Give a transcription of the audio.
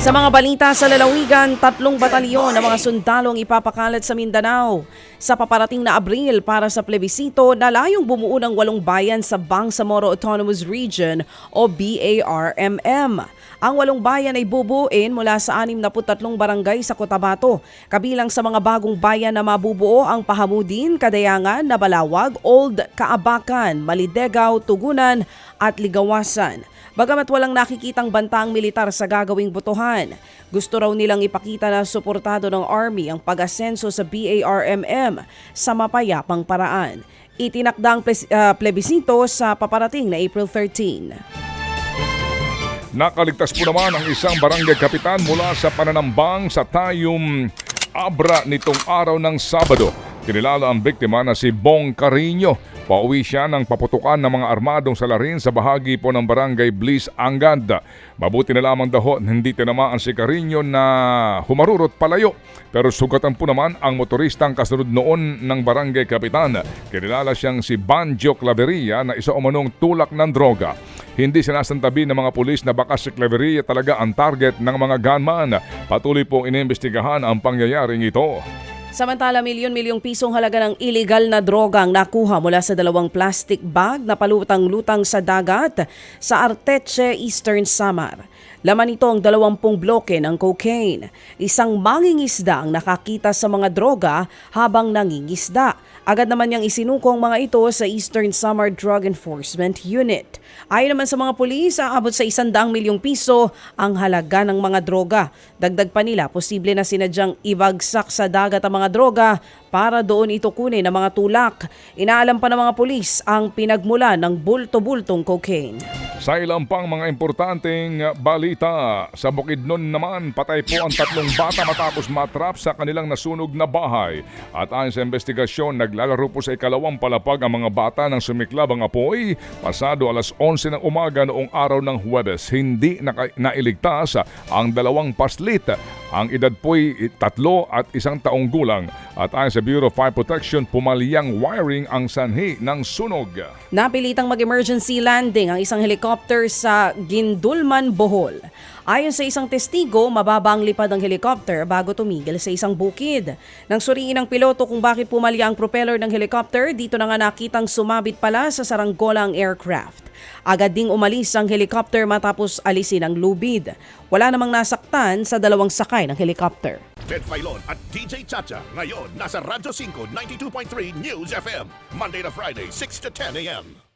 Sa mga balita sa lalawigan, tatlong batalyon ng mga sundalong ipapakalat sa Mindanao. Sa paparating na Abril para sa plebisito na layong bumuo ng walong bayan sa Bangsamoro Autonomous Region o BARMM. Ang walong bayan ay bubuin mula sa 63 barangay sa Cotabato. Kabilang sa mga bagong bayan na mabubuo ang Pahamudin, Kadayangan, Nabalawag, Old Kaabakan, Malidegaw, Tugunan at Ligawasan. Bagamat walang nakikitang bantang militar sa gagawing botohan, gusto raw nilang ipakita na suportado ng Army ang pag-asenso sa BARMM sa mapayapang paraan. Itinakdang ples- ah, plebisito sa paparating na April 13. Nakaligtas po naman ang isang barangay kapitan mula sa pananambang sa tayong Abra nitong araw ng Sabado. Kinilala ang biktima na si Bong Carino. Pauwi siya ng paputukan ng mga armadong salarin sa bahagi po ng barangay Bliss, Anganda. Mabuti na lamang daho hindi tinamaan si Carino na humarurot palayo. Pero sugatan po naman ang motoristang kasunod noon ng barangay kapitan. Kinilala siyang si Banjo Claveria na isa umanong tulak ng droga. Hindi sinasantabi ng mga pulis na baka si Claveria talaga ang target ng mga gunman. Patuloy pong inimbestigahan ang pangyayaring ito. Samantala, milyon-milyong pisong halaga ng illegal na droga ang nakuha mula sa dalawang plastic bag na palutang-lutang sa dagat sa Arteche, Eastern Samar. Laman nito ang dalawampung bloke ng cocaine. Isang mangingisda ang nakakita sa mga droga habang nangingisda. Agad naman niyang isinuko ang mga ito sa Eastern Samar Drug Enforcement Unit. Ayon naman sa mga pulis, aabot sa isandang milyong piso ang halaga ng mga droga. Dagdag pa nila, posible na sinadyang ibagsak sa dagat ang mga droga para doon ito kunin ng mga tulak. Inaalam pa ng mga pulis ang pinagmula ng bulto-bultong cocaine. Sa ilang pang mga importanteng balita, sa Bukidnon naman patay po ang tatlong bata matapos matrap sa kanilang nasunog na bahay. At ayon sa investigasyon, naglalaro po sa ikalawang palapag ang mga bata ng sumiklab ang apoy pasado alas 11 ng umaga noong araw ng Huwebes. Hindi nailigtas ang dalawang paslit. Ang edad po'y tatlo at isang taong gulang. At ayon sa Bureau of Fire Protection, pumalyang wiring ang sanhi ng sunog. Napilitang mag-emergency landing ang isang helicopter sa Gindulman, Bohol. Ayon sa isang testigo, mababa ang lipad ng helicopter bago tumigil sa isang bukid. Nang suriin ng piloto kung bakit pumalya ang propeller ng helicopter, dito na nga nakitang sumabit pala sa saranggola ang aircraft. Agad ding umalis ang helicopter matapos alisin ang lubid. Wala namang nasaktan sa dalawang sakay ng helicopter. Ted Filon at DJ Chacha. Ngayon, nasa Radyo 5, 92.3 News FM. Monday to Friday, 6 to 10 a.m.